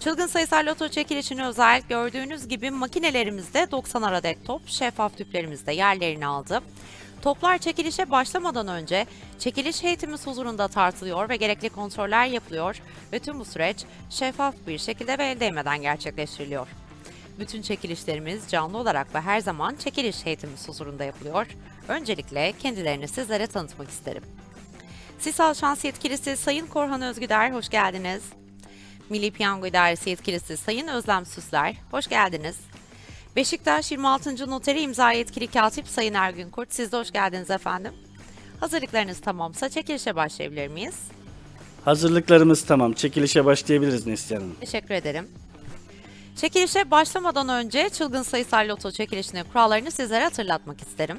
Çılgın sayısal loto çekilişine özel gördüğünüz gibi makinelerimizde 90 adet top şeffaf tüplerimizde yerlerini aldı. Toplar çekilişe başlamadan önce çekiliş heyetimiz huzurunda tartılıyor ve gerekli kontroller yapılıyor ve tüm bu süreç şeffaf bir şekilde ve el değmeden gerçekleştiriliyor. Bütün çekilişlerimiz canlı olarak ve her zaman çekiliş heyetimiz huzurunda yapılıyor. Öncelikle kendilerini sizlere tanıtmak isterim. Sisal Şans Yetkilisi Sayın Korhan Özgüder, hoş geldiniz. Milli Piyango İdaresi Yetkilisi Sayın Özlem Süsler, hoş geldiniz. Beşiktaş 26. Noteri imza yetkili katip Sayın Ergün Kurt, siz de hoş geldiniz efendim. Hazırlıklarınız tamamsa çekilişe başlayabilir miyiz? Hazırlıklarımız tamam. Çekilişe başlayabiliriz Neslihan Hanım. Teşekkür ederim. Çekilişe başlamadan önce çılgın sayısal loto çekilişinin kurallarını sizlere hatırlatmak isterim.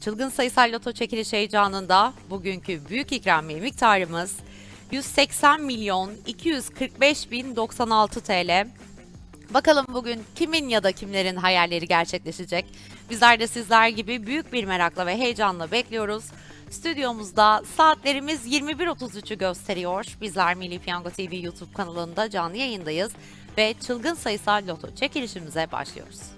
Çılgın sayısal loto çekiliş heyecanında bugünkü büyük ikramiye miktarımız 180 milyon 245 bin 96 TL. Bakalım bugün kimin ya da kimlerin hayalleri gerçekleşecek? Bizler de sizler gibi büyük bir merakla ve heyecanla bekliyoruz. Stüdyomuzda saatlerimiz 21.33'ü gösteriyor. Bizler Milli Piyango TV YouTube kanalında canlı yayındayız ve çılgın sayısal loto çekilişimize başlıyoruz.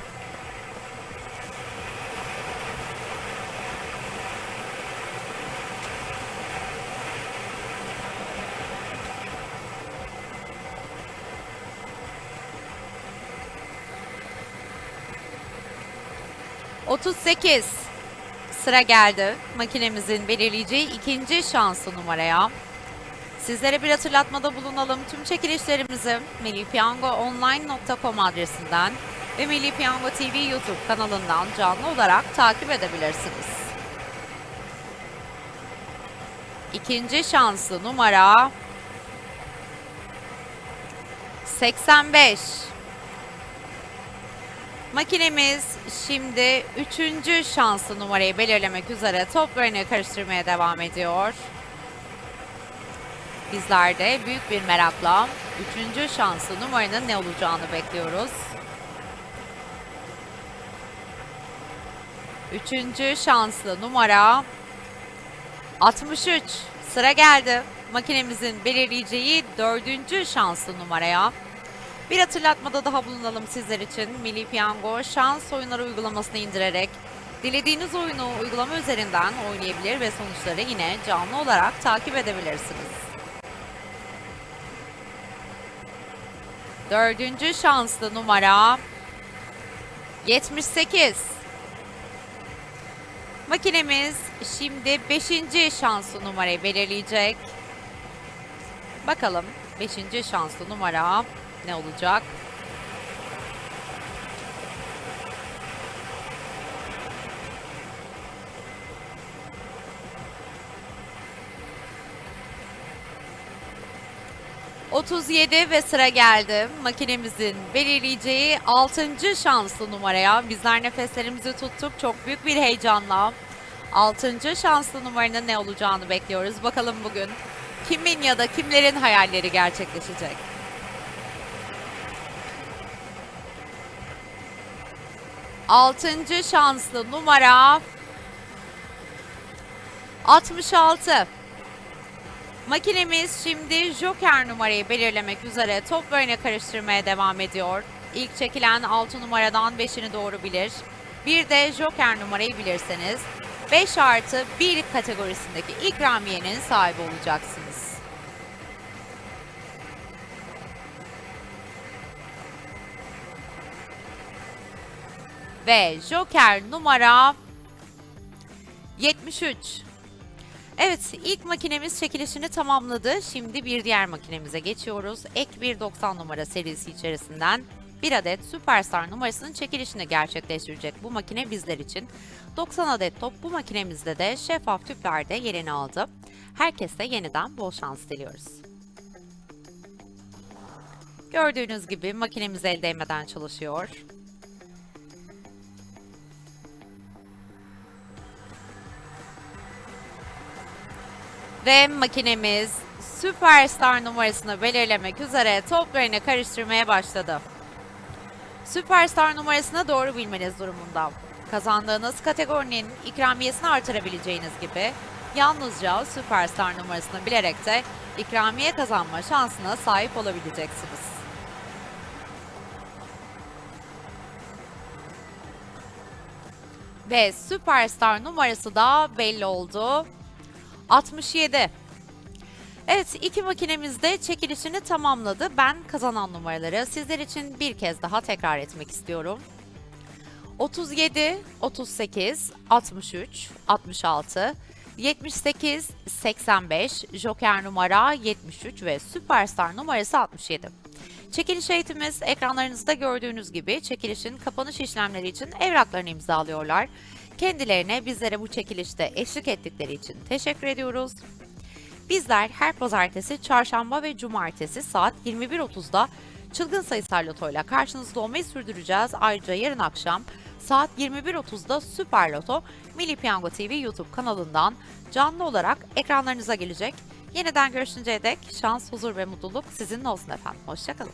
Otuz sekiz. Sıra geldi. Makinemizin belirleyeceği ikinci şanslı numaraya. Sizlere bir hatırlatmada bulunalım. Tüm çekilişlerimizi millipiyangoonline.com adresinden ve Milli Piyango TV YouTube kanalından canlı olarak takip edebilirsiniz. İkinci şanslı numara 85. Makinemiz şimdi üçüncü şanslı numarayı belirlemek üzere toplarını karıştırmaya devam ediyor. Bizler de büyük bir merakla üçüncü şanslı numaranın ne olacağını bekliyoruz. Üçüncü şanslı numara 63. Sıra geldi. Makinemizin belirleyeceği dördüncü şanslı numaraya. Bir hatırlatmada daha bulunalım sizler için. Milli Piyango şans oyunları uygulamasını indirerek Dilediğiniz oyunu uygulama üzerinden oynayabilir ve sonuçları yine canlı olarak takip edebilirsiniz. Dördüncü şanslı numara 78. Makinemiz şimdi 5. şanslı numarayı belirleyecek. Bakalım 5. şanslı numara ne olacak? ...37 ve sıra geldi. Makinemizin belirleyeceği 6. şanslı numaraya. Bizler nefeslerimizi tuttuk çok büyük bir heyecanla. 6. şanslı numaranın ne olacağını bekliyoruz. Bakalım bugün kimin ya da kimlerin hayalleri gerçekleşecek. Altıncı şanslı numara 66. Makinemiz şimdi Joker numarayı belirlemek üzere top böyle karıştırmaya devam ediyor. İlk çekilen 6 numaradan 5'ini doğru bilir. Bir de Joker numarayı bilirseniz 5 artı 1 kategorisindeki ikramiyenin sahibi olacaksınız. Ve Joker numara 73. Evet, ilk makinemiz çekilişini tamamladı. Şimdi bir diğer makinemize geçiyoruz. Ek 190 numara serisi içerisinden bir adet Superstar numarasının çekilişini gerçekleştirecek bu makine bizler için. 90 adet top bu makinemizde de şeffaf tüplerde yerini aldı. Herkese yeniden bol şans diliyoruz. Gördüğünüz gibi makinemiz el değmeden çalışıyor. Ve makinemiz Superstar numarasını belirlemek üzere toplarını karıştırmaya başladı. Superstar numarasını doğru bilmeniz durumunda. Kazandığınız kategorinin ikramiyesini artırabileceğiniz gibi yalnızca Superstar numarasını bilerek de ikramiye kazanma şansına sahip olabileceksiniz. Ve Superstar numarası da belli oldu. 67. Evet iki makinemiz de çekilişini tamamladı. Ben kazanan numaraları sizler için bir kez daha tekrar etmek istiyorum. 37, 38, 63, 66, 78, 85, Joker numara 73 ve Superstar numarası 67. Çekiliş eğitimimiz ekranlarınızda gördüğünüz gibi çekilişin kapanış işlemleri için evraklarını imzalıyorlar. Kendilerine bizlere bu çekilişte eşlik ettikleri için teşekkür ediyoruz. Bizler her pazartesi, çarşamba ve cumartesi saat 21.30'da çılgın sayısal lotoyla karşınızda olmayı sürdüreceğiz. Ayrıca yarın akşam saat 21.30'da Süper Loto Milli Piyango TV YouTube kanalından canlı olarak ekranlarınıza gelecek. Yeniden görüşünceye dek şans, huzur ve mutluluk sizinle olsun efendim. Hoşçakalın.